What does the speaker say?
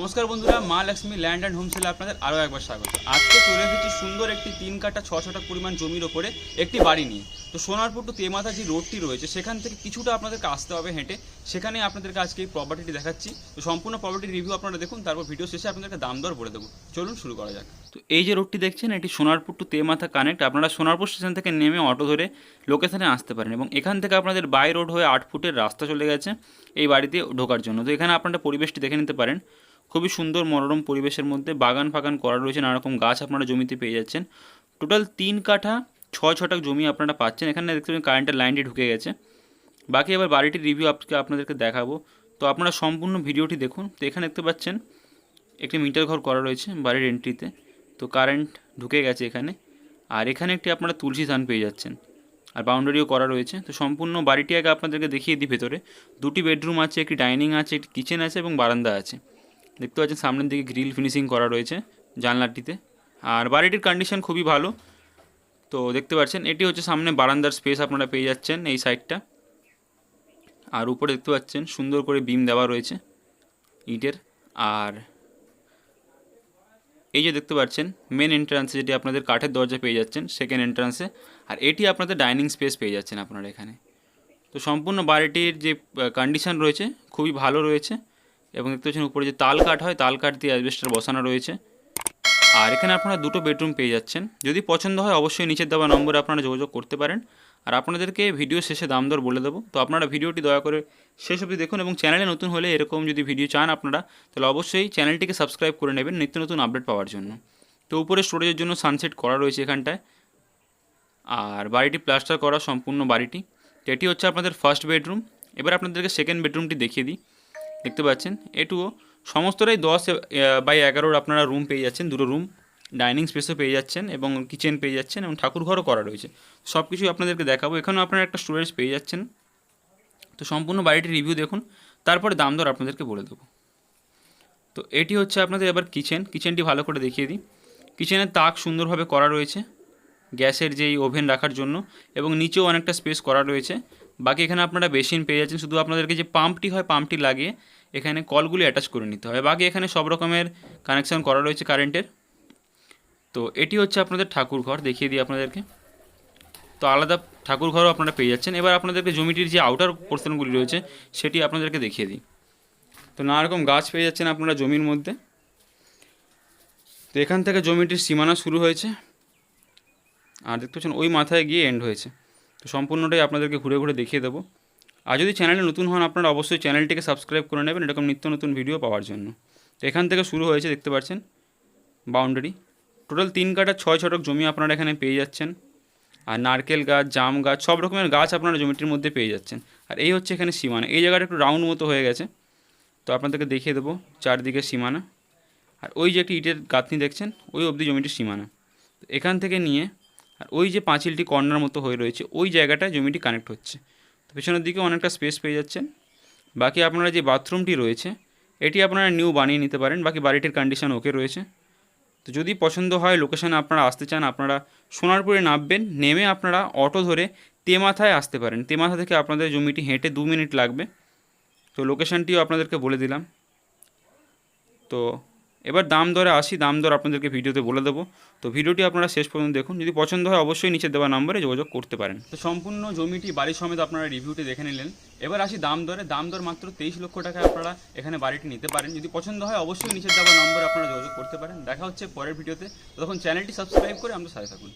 নমস্কার বন্ধুরা, মা লক্ষ্মী ল্যান্ড অ্যান্ড হোমসেলে আপনাদের আরও একবার স্বাগত। আজকে চলে এসেছি সুন্দর একটি তিন কাটা ছ শতক পরিমাণ জমির ওপরে একটি বাড়ি নিয়ে। তো সোনারপুর টু তেমাথা যে রোডটি রয়েছে, সেখান থেকে কিছুটা আপনাদেরকে আসতে হবে হেঁটে। সেখানে আপনাদেরকে আজকে এই প্রপার্টিটি দেখাচ্ছি। তো সম্পূর্ণ প্রপার্টির রিভিউ আপনারা দেখুন, তারপর ভিডিও শেষে আপনাদেরকে দাম দর বলে দেবো। চলুন শুরু করা যাক। তো এই যে রোডটি দেখছেন, এটি সোনারপুর টু তেমাথা কানেক্ট আপনারা সোনারপুর স্টেশন থেকে নেমে অটো ধরে লোকেশনে আসতে পারেন এবং এখান থেকে আপনাদের বাই রোড হয়ে আট ফুটের রাস্তা চলে গেছে এই বাড়িতে ঢোকার জন্য। তো এখানে আপনারা পরিবেশটি দেখে নিতে পারেন। খুবই সুন্দর মনোরম পরিবেশের মধ্যে বাগান ফাগান করা রয়েছে নানা রকম গাছ আপনারা জমিতে পেয়ে যাচ্ছেন। টোটাল তিন কাঠা, ছ ছটাক জমি আপনারা পাচ্ছেন। এখানে দেখতে পাচ্ছেন কারেন্টের লাইনটি ঢুকে গেছে। বাকি এবার বাড়িটির রিভিউ আপনাকে, আপনাদেরকে দেখাবো। তো আপনারা সম্পূর্ণ ভিডিওটি দেখুন। তো এখানে দেখতে পাচ্ছেন, একটি মিটার ঘর করা রয়েছে বাড়ির এন্ট্রিতে তো। কারেন্ট ঢুকে গেছে এখানে। আর এখানে একটি আপনারা তুলসী ধান পেয়ে যাচ্ছেন। আর বাউন্ডারিও করা রয়েছে। তো সম্পূর্ণ বাড়িটি আগে আপনাদেরকে দেখিয়ে দিই ভেতরে। দুটি বেডরুম আছে, একটি ডাইনিং আছে, একটি কিচেন আছে এবং বারান্দা আছে। দেখতে পাচ্ছেন সামনের দিকে গ্রিল ফিনিশিং করা রয়েছে জানলাটিতে। আর বাড়িটির কন্ডিশন খুবই ভালো। তো দেখতে পাচ্ছেন, এটি হচ্ছে সামনে বারান্দার স্পেস আপনারা পেয়ে যাচ্ছেন এই সাইডটা আর উপরে দেখতে পাচ্ছেন, সুন্দর করে বিম দেওয়া রয়েছে ইটের। আর এই যে দেখতে পাচ্ছেন মেন এন্ট্রান্সে যেটি আপনাদের কাঠের দরজা পেয়ে যাচ্ছেন সেকেন্ড এন্ট্রান্সে আর এটি আপনাদের ডাইনিং স্পেস পেয়ে যাচ্ছেন আপনারা এখানে। তো সম্পূর্ণ বাড়িটির যে কন্ডিশন রয়েছে, খুবই ভালো রয়েছে। এবং দেখতে পাচ্ছেন উপরে যে তাল কাঠ হয়, তাল কাঠ দিয়ে অ্যাসবেস্টার বসানো রয়েছে। আর এখানে আপনারা দুটো বেডরুম পেয়ে যাচ্ছেন। যদি পছন্দ হয়, অবশ্যই নিচের দেওয়া নম্বরে আপনারা যোগাযোগ করতে পারেন। আর আপনাদেরকে ভিডিও শেষে দাম দর বলে দেবো। তো আপনারা ভিডিওটি দয়া করে শেষ অবধি দেখুন এবং চ্যানেলে নতুন হলে এরকম যদি ভিডিও চান আপনারা, তাহলে অবশ্যই চ্যানেলটিকে সাবস্ক্রাইব করে নেবেন নিত্য নতুন আপডেট পাওয়ার জন্য। তো উপরে স্টোরেজের জন্য সানসেট করা রয়েছে এখানটায়। আর বাড়িটি প্লাস্টার করা সম্পূর্ণ বাড়িটি। এটি হচ্ছে আপনাদের ফার্স্ট বেডরুম এবার আপনাদেরকে সেকেন্ড বেডরুমটি দেখিয়ে দিই। দেখতে পাচ্ছেন? এ এটুও সমস্তটাই দশ বাই এগারোর আপনারা রুম পেয়ে যাচ্ছেন, দুটো রুম ডাইনিং স্পেসও পেয়ে যাচ্ছেন এবং কিচেন পেয়ে যাচ্ছেন এবং ঠাকুর ঘরও করা রয়েছে। সব কিছুই আপনাদেরকে দেখাবো। এখানেও আপনারা একটা স্টোরেজ পেয়ে যাচ্ছেন। তো সম্পূর্ণ বাড়িটির রিভিউ দেখুন। তারপরে দাম দর আপনাদেরকে বলে দেবো। তো এটি হচ্ছে আপনাদের এবার কিচেন কিচেনটি ভালো করে দেখিয়ে দিই। কিচেনের তাক সুন্দরভাবে করা রয়েছে। গ্যাসের যেই ওভেন রাখার জন্য এবং নিচেও অনেকটা স্পেস করা রয়েছে। বাকি এখানে আপনারা বেসিন পেয়ে যাচ্ছেন। শুধু আপনাদেরকে যে পাম্পটি হয়, পাম্পটি লাগিয়ে এখানে কলগুলি অ্যাটাচ করে নিতে হবে। বাকি এখানে সব রকমের কানেকশন করা রয়েছে কারেন্টের তো এটি হচ্ছে আপনাদের ঠাকুর ঘর, দেখিয়ে দিই আপনাদেরকে। তো আলাদা ঠাকুর ঘরও আপনারা পেয়ে যাচ্ছেন। এবার আপনাদেরকে জমিটির যে আউটার পোর্শনগুলি রয়েছে, সেটি আপনাদেরকে দেখিয়ে দিই। তো নানা রকম গাছ পেয়ে যাচ্ছেন আপনারা জমির মধ্যে। তো এখান থেকে জমিটির সীমানা শুরু হয়েছে। আর দেখতে পাচ্ছেন, ওই মাথায় গিয়ে এন্ড হয়েছে। তো সম্পূর্ণটাই আপনাদেরকে ঘুরে ঘুরে দেখিয়ে দেবো। আর যদি চ্যানেলে নতুন হন, আপনারা অবশ্যই চ্যানেলটিকে সাবস্ক্রাইব করে নেবেন। এরকম নিত্য নতুন ভিডিও পাওয়ার জন্য। তো এখান থেকে শুরু হয়েছে, দেখতে পাচ্ছেন বাউন্ডারি টোটাল তিন কাটা ছয় ছটক জমি আপনারা এখানে পেয়ে যাচ্ছেন। আর নারকেল গাছ, জাম গাছ, সব রকমের গাছ আপনারা জমিটির মধ্যে পেয়ে যাচ্ছেন। আর এই হচ্ছে এখানে সীমানা। এই জায়গাটা একটু রাউন্ড মতো হয়ে গেছে। তো আপনাদেরকে দেখিয়ে দেবো চারদিকে সীমানা। আর ওই যে একটি ইটের গাঁথনি দেখছেন, ওই অবধি জমিটির সীমানা। তো এখান থেকে নিয়ে আর ওই যে পাঁচিলটি কর্নার মতো হয়ে রয়েছে, ওই জায়গাটায় জমিটি কানেক্ট হচ্ছে। তো পেছনের দিকে অনেকটা স্পেস পেয়ে যাচ্ছেন। বাকি আপনারা যে বাথরুমটি রয়েছে, এটি আপনারা নিউ বানিয়ে নিতে পারেন, বাকি বাড়িটির কন্ডিশন ওকে রয়েছে। তো যদি পছন্দ হয় লোকেশানে আপনারা আসতে চান, আপনারা সোনারপুরে নামবেন, নেমে আপনারা অটো ধরে তেমাথায় আসতে পারেন। তেমাথা থেকে আপনাদের জমিটি হেঁটে দু মিনিট লাগবে। তো লোকেশানটিও আপনাদেরকে বলে দিলাম। তো এবার দাম দরে আসি, দাম দর আপনাদেরকে ভিডিওতে বলে দেবো। তো ভিডিওটি আপনারা শেষ পর্যন্ত দেখুন। যদি পছন্দ হয় অবশ্যই নিচে দেওয়া নাম্বারে যোগাযোগ করতে পারেন। তো সম্পূর্ণ জমিটি, বাড়ি সমেত আপনারা রিভিউটি দেখে নিলেন। এবার আসি দাম দরে। দাম দর মাত্র তেইশ লক্ষ টাকায় আপনারা এখানে বাড়িটি নিতে পারেন। যদি পছন্দ হয় অবশ্যই নিচে দেওয়া নম্বরে আপনারা যোগাযোগ করতে পারেন। দেখা হচ্ছে পরের ভিডিওতে। তখন চ্যানেলটি সাবস্ক্রাইব করে আমরা সাথে থাকুন।